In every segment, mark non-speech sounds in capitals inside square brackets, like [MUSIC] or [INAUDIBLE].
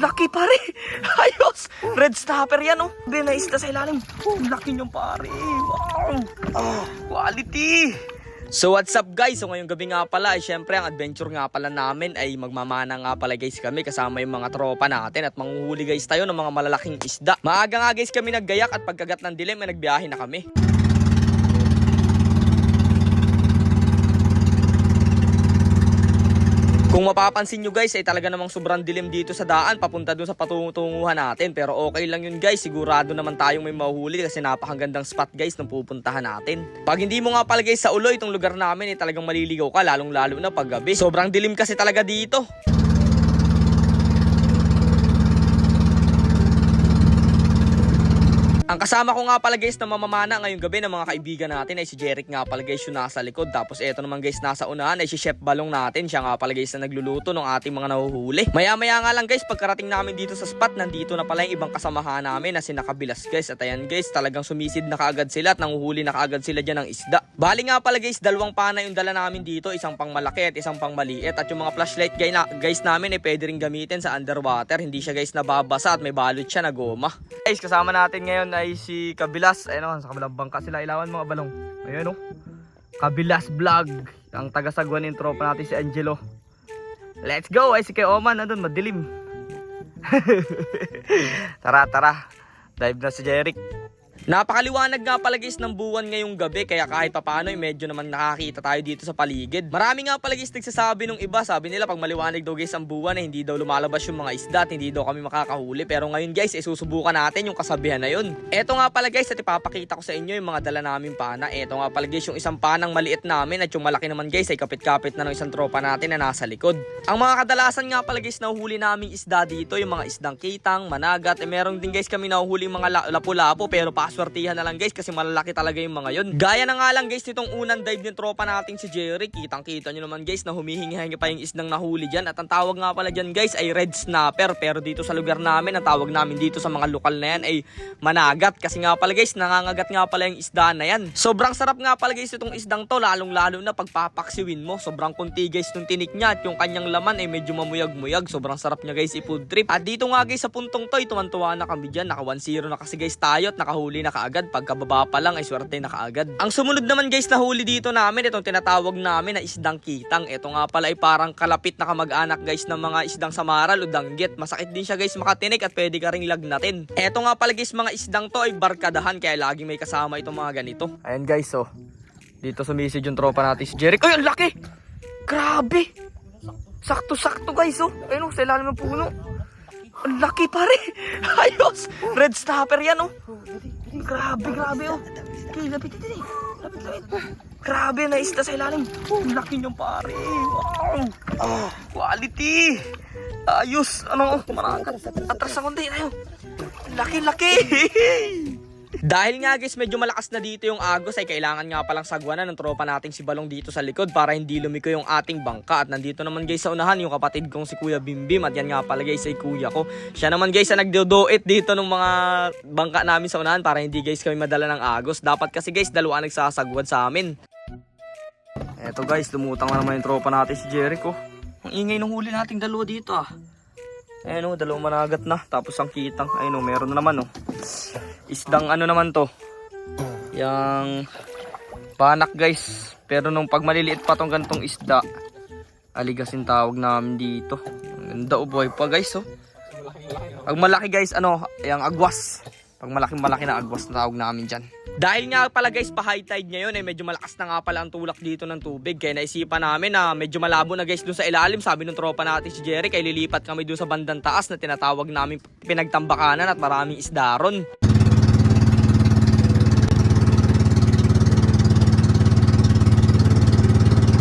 Ang laki pare. [LAUGHS] Ayos. Red snapper yan oh. Be, naisda sa ilalim. Oh, ang laki niyong pare. Wow. Ah, quality. So what's up guys? So ngayong gabi nga pala ay syempre ang adventure nga pala namin ay magmamana nga pala guys kami kasama yung mga tropa natin at manghuhuli guys tayo ng mga malalaking isda. Maaga nga guys kami naggayak at pagkagat ng dilim ay nagbiyahe na kami. Kung mapapansin nyo guys ay talaga namang sobrang dilim dito sa daan papunta dun sa patunguhan natin pero okay lang yun guys sigurado naman tayong may mahuhuli kasi napakagandang spot guys nung pupuntahan natin. Pag hindi mo nga pala guys sa ulo itong lugar namin ay talagang maliligaw ka lalong lalo na pag gabi. Sobrang dilim kasi talaga dito. Ang kasama ko nga pala guys na mamamana ngayong gabi ng mga kaibigan natin ay si Jeric nga pala guys yung nasa likod. Tapos eto naman guys nasa unahan ay si Chef Balong natin. Siya nga pala guys na nagluluto ng ating mga nahuhuli. Maya maya nga lang guys pagkarating namin dito sa spot nandito na pala yung ibang kasamahan namin na sinakabilas guys. At ayan guys talagang sumisid na kaagad sila at nanguhuli na kaagad sila dyan ng isda. Bali nga pala guys dalawang pana yung dala namin dito. Isang pang malaki at isang pang maliit. At yung mga flashlight guys, na, guys namin ay pwede rin gamitin sa underwater. Hindi siya guys nababasa at may balot siya na goma. Guys kasama natin ngayon ay si Kabilas. Ayun o, sa kabilang bangka sila ilawan mga balong. Ayun o. Kabilas Vlog. Ang tagasagwan ng tropa natin si Angelo. Let's go! Ay si kay Oman nandun, madilim. [LAUGHS] tara, tara. Dive na si Jeric. Napakaliwanag nga pala guys ng buwan ngayong gabi kaya kahit papaano medyo naman nakakita tayo dito sa paligid. Marami nga pala guys nagsasabi nung iba, sabi nila pag maliwanag daw guys ang buwan ay hindi daw lumalabas yung mga isda at hindi daw kami makakahuli. Pero ngayon guys, eh, susubukan natin yung kasabihan na yun. Eto nga pala guys at ipapakita ko sa inyo yung mga dala namin pana. Eto nga pala guys yung isang panang maliit namin at yung malaki naman guys ay kapit-kapit na ng isang tropa natin na nasa likod. Ang mga kadalasan nga pala guys na huli naming isda dito, yung mga isdang kitang, managat, eh meron din guys kami nahuhuli mga la- lapu-lapo pero paswertihan na lang guys kasi malalaki talaga yung mga yun. Gaya na nga lang guys nitong unang dive ng tropa nating si Jerry, kitang kita nyo naman guys na humihingi-hingi pa yung isdang nahuli dyan at ang tawag nga pala dyan guys ay red snapper pero dito sa lugar namin ang tawag namin dito sa mga lokal na yan ay managat kasi nga pala guys nangangagat nga pala yung isda na yan. Sobrang sarap nga pala guys itong isdang to lalong lalo na pagpapaksiwin mo. Sobrang kunti guys nung tinik niya at yung kanyang laman ay medyo mamuyag-muyag. Sobrang sarap niya guys i-food trip. At dito nga guys sa puntong to ay tuwan-tuwa na kami dyan. Naka 1-0 na kasi guys tayo at nakahuli na kaagad. Pagkababa pa lang ay swerte na kaagad. Ang sumunod naman guys na huli dito namin itong tinatawag namin na isdang kitang. Ito nga pala ay parang kalapit na kamag-anak guys ng mga isdang samaral o danggit. Masakit din siya guys makatinik at pwede ka ring lagnatin. Ito nga pala guys mga isdang to ay barkadahan kaya laging may kasama itong mga ganito. Ayan guys oh. Dito sumisid yung tropa natin si Jeric. Ay, ang laki! Grabe! Sakto-sakto guys oh. Ayun oh, sa ilalim ng puno. Ang laki pare! [LAUGHS] Ayos! Red snapper yan oh. Grabe, grabe oh. Okay, lapit dito eh. Lapit, lapit. Grabe, naisda sa ilalim. Ang laki niyong pare. Wow! Ah, quality! Ayos! Ano? Marakat. Atras sa konti tayo. Laki, laki! [LAUGHS] Dahil nga guys medyo malakas na dito yung agos ay kailangan nga palang sagwanan ng tropa nating si Balong dito sa likod para hindi lumiko yung ating bangka at nandito naman guys sa unahan yung kapatid kong si Kuya Bimbim at yan nga pala guys ay kuya ko. Siya naman guys ang nagdodoit dito ng mga bangka namin sa unahan para hindi guys kami madala ng agos. Dapat kasi guys dalawa nagsasagwad sa amin. Eto guys lumutang na naman yung tropa natin si Jericho. Ang ingay ng huli nating dalawa dito ah. Ayun o, dalawang managat na. Tapos ang kitang. Ayun o, meron na naman o. Isdang ano naman to. Yang panak guys. Pero nung pag maliliit pa tong gantong isda. Aligasin tawag namin dito. Ang ganda o buhay pa guys oh. Pag malaki guys ano, yung agwas. Pag malaki malaki na agwas na tawag namin dyan. Dahil nga pala guys, pa high tide ngayon eh, medyo malakas na nga pala ang tulak dito ng tubig. Kaya naisipan namin na medyo malabo na guys dun sa ilalim. Sabi ng tropa natin si Jerry, kaya lilipat kami dun sa bandang taas na tinatawag namin pinagtambakanan at maraming isdaron.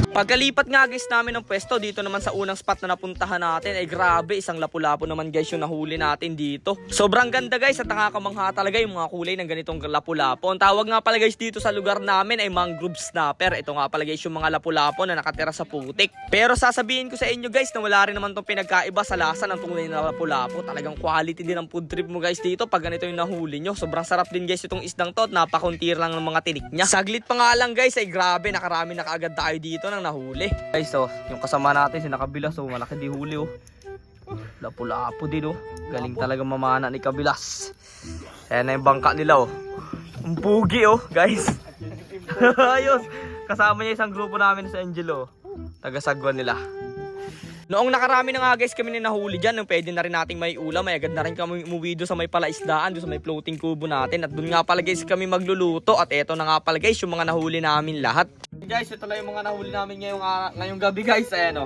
Pagkalipat nga guys namin ng pwesto dito naman sa unang spot na napuntahan natin ay grabe isang lapu-lapo naman guys yung nahuli natin dito. Sobrang ganda guys at nakakamangha talaga yung mga kulay ng ganitong lapu-lapo. Ang tawag nga pala guys dito sa lugar namin ay mangrove snapper. Ito nga pala guys yung mga lapu-lapo na nakatira sa putik. Pero sasabihin ko sa inyo guys na wala rin naman tong pinagkaiba sa lasa ng tunay na lapu-lapo. Talagang quality din ang food trip mo guys dito pag ganito yung nahuli nyo. Sobrang sarap din guys itong isdang to at napakuntir lang ng mga tinik niya. Saglit pa nga lang guys ay grabe nakarami na kaagad tayo dito ng nahuli. Guys, so, yung kasama natin, si nakabila, so malaki di huli oh. Lapu-lapu din oh. Galing talaga mamana ni Kabilas. Ayan na yung bangka nila oh. Ang pugi oh, guys. [LAUGHS] Ayos. Kasama niya isang grupo namin sa Angelo. Taga-sagwan nila. Noong nakarami na nga guys kami na nahuli dyan, nung pwede na rin nating may ulam, may agad na rin kami umuwi doon sa may palaisdaan, doon sa may floating kubo natin. At doon nga pala guys kami magluluto. At eto na nga pala guys yung mga nahuli namin lahat. Guys, ito lang yung mga nahuli namin ngayong, ngayong gabi guys. Ayan o.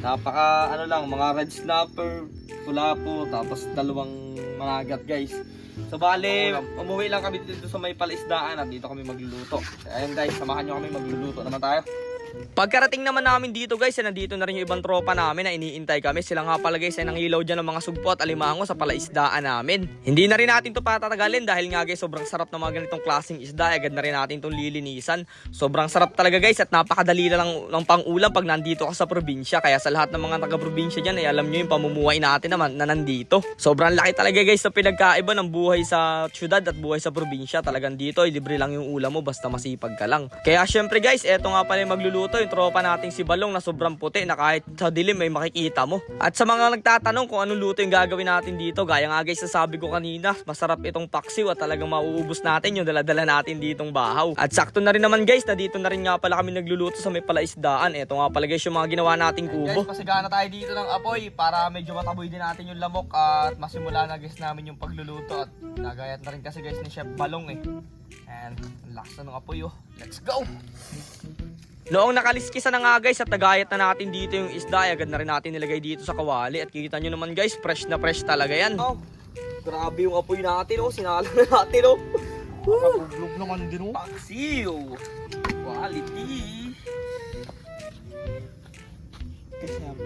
Napaka ano lang, mga red snapper, pulapo, tapos dalawang managat guys. So bale, umuwi lang kami dito sa may palaisdaan at dito kami magluluto. Ayan guys, samahan nyo kami magluluto naman tayo. Pagkarating naman namin dito guys, eh, nandito na rin yung ibang tropa namin na iniintay kami. Sila nga pala guys ay nangilaw dyan ng mga sugpo at alimango sa palaisdaan namin. Hindi na rin natin to patatagalin dahil nga guys sobrang sarap ng mga ganitong klaseng isda. Agad na rin natin itong lilinisan. Sobrang sarap talaga guys at napakadali na lang ng pang-ulam pag nandito ka sa probinsya. Kaya sa lahat ng mga taga-probinsya dyan ay alam nyo yung pamumuhay natin naman na nandito. Sobrang laki talaga guys sa pinagkaiba ng buhay sa syudad at buhay sa probinsya. Talagang dito ay libre lang yung ulam mo basta masipag ka lang. Kaya syempre guys, eto nga pala yung magluluto yung tropa nating si Balong na sobrang puti na kahit sa dilim may makikita mo. At sa mga nagtatanong kung anong luto yung gagawin natin dito, gaya nga guys sasabi ko kanina, masarap itong paksiw at talagang mauubos natin yung daladala natin ditong bahaw. At sakto na rin naman guys, na dito na rin nga pala kami nagluluto sa may palaisdaan. Eto nga pala guys yung mga ginawa nating kubo. Guys, pasigana tayo dito ng apoy para medyo mataboy din natin yung lamok at masimula na guys namin yung pagluluto at nagayat na rin kasi guys ni Chef Balong eh. And lakas na ng apoy oh. Let's go! Noong nakaliskisa na nga guys at nagayat na natin dito yung isda, ay agad na rin natin nilagay dito sa kawali. At kikita nyo naman guys, fresh na fresh talaga yan. Oh, grabe yung apoy natin oh, sinala na natin oh. Nakuglog naman din oh. Paksiw! Quality!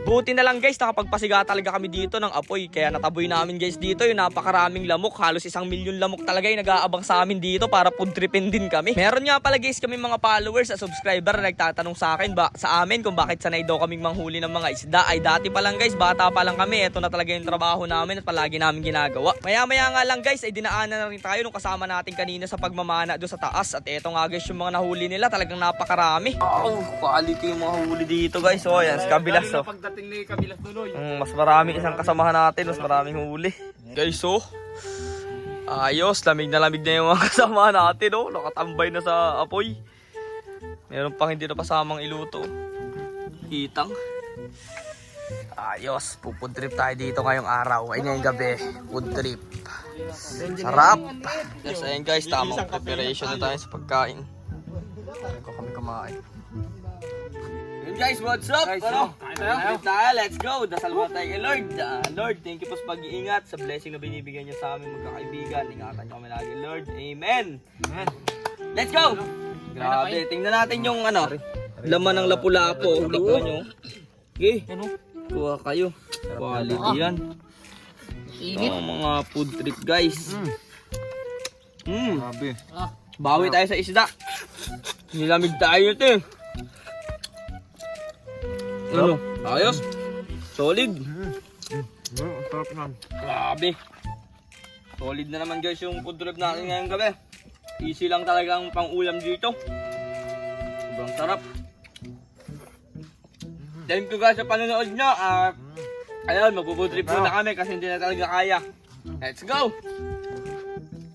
Buti na lang guys, nakapagpasiga talaga kami dito ng apoy. Kaya nataboy namin guys dito yung napakaraming lamok. Halos isang milyon lamok talaga yung nag-aabang sa amin dito para pudripin din kami. Meron nga pala guys kami mga followers at subscriber na nagtatanong sa akin ba, sa amin kung bakit sanay daw kaming manghuli ng mga isda. Ay dati pa lang guys, bata pa lang kami. Ito na talaga yung trabaho namin at palagi namin ginagawa. Maya maya nga lang guys, ay dinaanan na rin tayo nung kasama natin kanina sa pagmamana doon sa taas. At eto nga guys yung mga nahuli nila talagang napakarami. Oh, quality yung mga huli dito guys. Oh, yan, sa kabilas oh. Pagdating ni Kabilas Nunoy. Mm, mas marami isang kasamahan natin, mas maraming huli. Guys, oh. Ayos, lamig na lamig na yung mga [LAUGHS] kasamahan natin, oh. Nakatambay na sa apoy. Meron pang hindi na pasamang iluto. Kitang. Ayos, pupud trip tayo dito ngayong araw. Ay ngayong gabi, food trip. Sarap! Yes, ayun guys, tamang preparation na tayo sa pagkain. Ayun ko kami kumain. Guys, what's up? Guys, ano? oh, tayo. Kain tayo, let's go. Dasal mo tayo kay Lord. Ah, Lord, thank you po sa pag-iingat, sa blessing na binibigyan niyo sa amin magkakaibigan. Ingatan niyo kami lagi, Lord. Amen. Let's go! Grabe, tingnan natin yung ano, laman ng lapu-lapo. Tingnan nyo. Okay, ano? Kuha kayo. Quality yan. Init. mga food trip guys. Mm. Grabe. Bawi tayo sa isda. Nilamig tayo ito eh. Ano? Ayos? Solid. Sarap na. Grabe. Solid na naman guys yung food trip natin ngayong gabi. Easy lang talaga ang pang-ulam dito. Sobrang sarap. Thank you guys sa panonood nyo. At ayun, magpo-food trip muna kami kasi hindi na talaga kaya. Let's go!